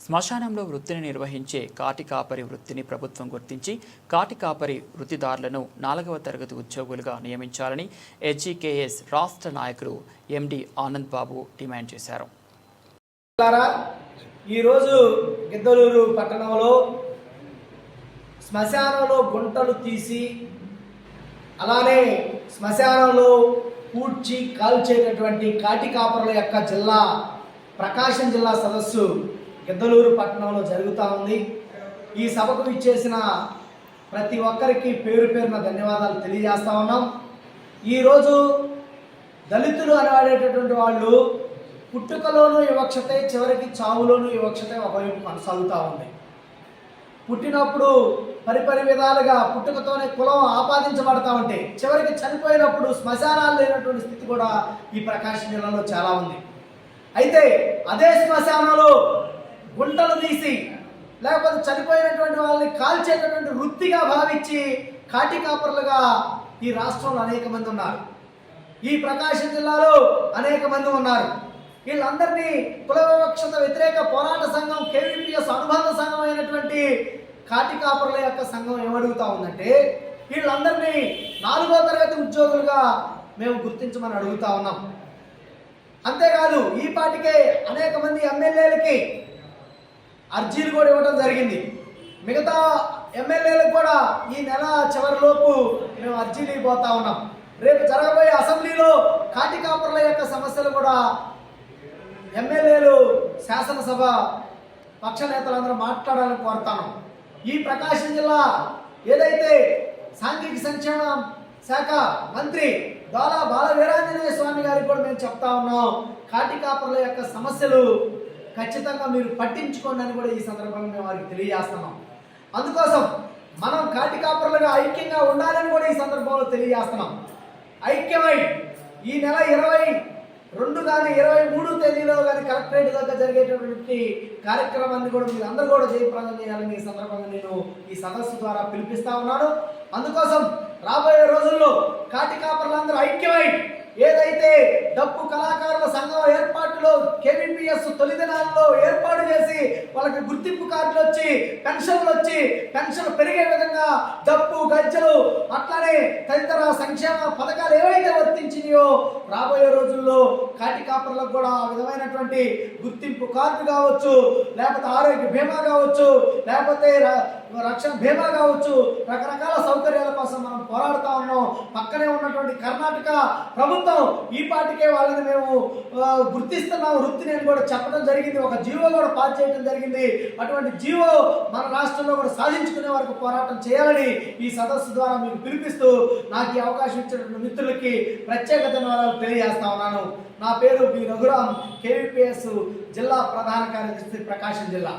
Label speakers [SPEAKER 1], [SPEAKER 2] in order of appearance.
[SPEAKER 1] శ్మశానంలో వృత్తిని నిర్వహించే కాటి కాపరి వృత్తిని ప్రభుత్వం గుర్తించి కాటి కాపరి వృత్తిదారులను నాలుగవ తరగతి ఉద్యోగులుగా నియమించాలని హెచ్ఈకేఎస్ రాష్ట్ర నాయకులు ఎండి ఆనంద్ బాబు డిమాండ్ చేశారు.
[SPEAKER 2] ఈరోజు గిద్దలూరు పట్టణంలో శ్మశానంలో గుంటలు తీసి అలానే శ్మశానంలో పూడ్చి కాల్చేటటువంటి కాటి కాపరుల యొక్క జిల్లా ప్రకాశం జిల్లా సదస్సు గిద్దలూరు పట్టణంలో జరుగుతూ ఉంది. ఈ సభకు ఇచ్చేసిన ప్రతి ఒక్కరికి పేరు పేరున ధన్యవాదాలు తెలియజేస్తా ఉన్నాం. ఈరోజు దళితులు అనబడేటటువంటి వాళ్ళు పుట్టుకలోనూ వివక్షతే చివరికి చావులోనూ వివక్షతే ఒకవైపు కొనసాగుతూ ఉంది. పుట్టినప్పుడు పరిపరి విధాలుగా పుట్టుకతోనే కులం ఆపాదించబడతా ఉంటే చివరికి చనిపోయినప్పుడు శ్మశానాలు లేనటువంటి స్థితి కూడా ఈ ప్రకాశం జిల్లాలో చాలా ఉంది. అయితే అదే శ్మశానంలో గుంటలు తీసి లేకపోతే చనిపోయినటువంటి వాళ్ళని కాల్చేటటువంటి వృత్తిగా భావించి కాటి కాపర్లుగా ఈ రాష్ట్రంలో అనేక మంది ఉన్నారు. ఈ ప్రకాశం జిల్లాలో అనేక మంది ఉన్నారు. వీళ్ళందరినీ కుల వివక్షత వ్యతిరేక పోరాట సంఘం కేవీపీఎస్ అనుబంధ సంఘం అయినటువంటి కాటి కాపర్ల యొక్క సంఘం ఏమడుగుతా ఉందంటే వీళ్ళందరినీ నాలుగో తరగతి ఉద్యోగులుగా మేము గుర్తించమని అడుగుతా ఉన్నాం. అంతేకాదు ఈ పాటికే అనేక మంది ఎమ్మెల్యేలకి అర్జీలు కూడా ఇవ్వడం జరిగింది. మిగతా ఎమ్మెల్యేలకు కూడా ఈ నెల చివరిలోపు మేము అర్జీలు ఇవ్వబోతా ఉన్నాం. రేపు జరగబోయే అసెంబ్లీలో కాటికాపర్ల యొక్క సమస్యలు కూడా ఎమ్మెల్యేలు శాసనసభ పక్ష నేతలందరూ మాట్లాడాలని కోరుతాను ఈ ప్రకాశం జిల్లా ఏదైతే సాంఘిక సంక్షేమ శాఖ మంత్రి దాలా బాల వీరాంజనేయ స్వామి గారికి కూడా మేము చెప్తా ఉన్నాం కాటికాపర్ల యొక్క సమస్యలు ఖచ్చితంగా మీరు పట్టించుకోండి అని కూడా ఈ సందర్భంగా మేము వారికి తెలియజేస్తున్నాం. అందుకోసం మనం కాటి కాపర్లుగా ఐక్యంగా ఉండాలని కూడా ఈ సందర్భంలో తెలియజేస్తున్నాం. ఐక్యమై ఈ నెల ఇరవై రెండు కానీ ఇరవై మూడు తేదీలో కానీ కలెక్టరేట్ దగ్గర జరిగేటటువంటి కార్యక్రమాన్ని కూడా మీరు అందరూ కూడా జయప్రదం చేయాలని ఈ సందర్భంగా నేను ఈ సదస్సు ద్వారా పిలిపిస్తా ఉన్నాను. అందుకోసం రాబోయే రోజుల్లో కాటి కాపర్లందరూ ఐక్యమై ఏదైతే డప్పు కళాకారుల సంఘం ఏర్పాటులో కేవీపీఎస్ తొలిదినాల్లో ఏర్పాటు చేసి వాళ్ళకి గుర్తింపు కార్డులు వచ్చి పెన్షన్లు వచ్చి పెన్షన్ పెరిగే విధంగా డప్పు గజ్జలు అట్లానే తదితర సంక్షేమ పథకాలు ఏవైతే వర్తించినాయో రాబోయే రోజుల్లో కాటి కాపర్లకు కూడా ఆ విధమైనటువంటి గుర్తింపు కార్డు కావచ్చు లేకపోతే ఆరోగ్య బీమా కావచ్చు లేకపోతే రక్షణ బీమా కావచ్చు రకరకాల సౌకర్యాల కోసం మనం పోరాడుతా ఉన్నాం. ప్రభుత్వం ఈ పాటికే వాళ్ళని మేము గుర్తిస్తున్నాం. వృత్తిని అని కూడా చెప్పడం జరిగింది. ఒక జీవో కూడా పాస్ చేయడం జరిగింది. అటువంటి జీవో మన రాష్ట్రంలో కూడా సాధించుకునే వరకు పోరాటం చేయాలని ఈ సదస్సు ద్వారా మీకు పిలిపిస్తూ నాకు ఈ అవకాశం ఇచ్చినటువంటి మిత్రులకి ప్రత్యేక ధన్యవాదాలు తెలియజేస్తా ఉన్నాను. నా పేరు బి రఘురామ్ కేవీపీఎస్ జిల్లా ప్రధాన కార్యదర్శి ప్రకాశం జిల్లా.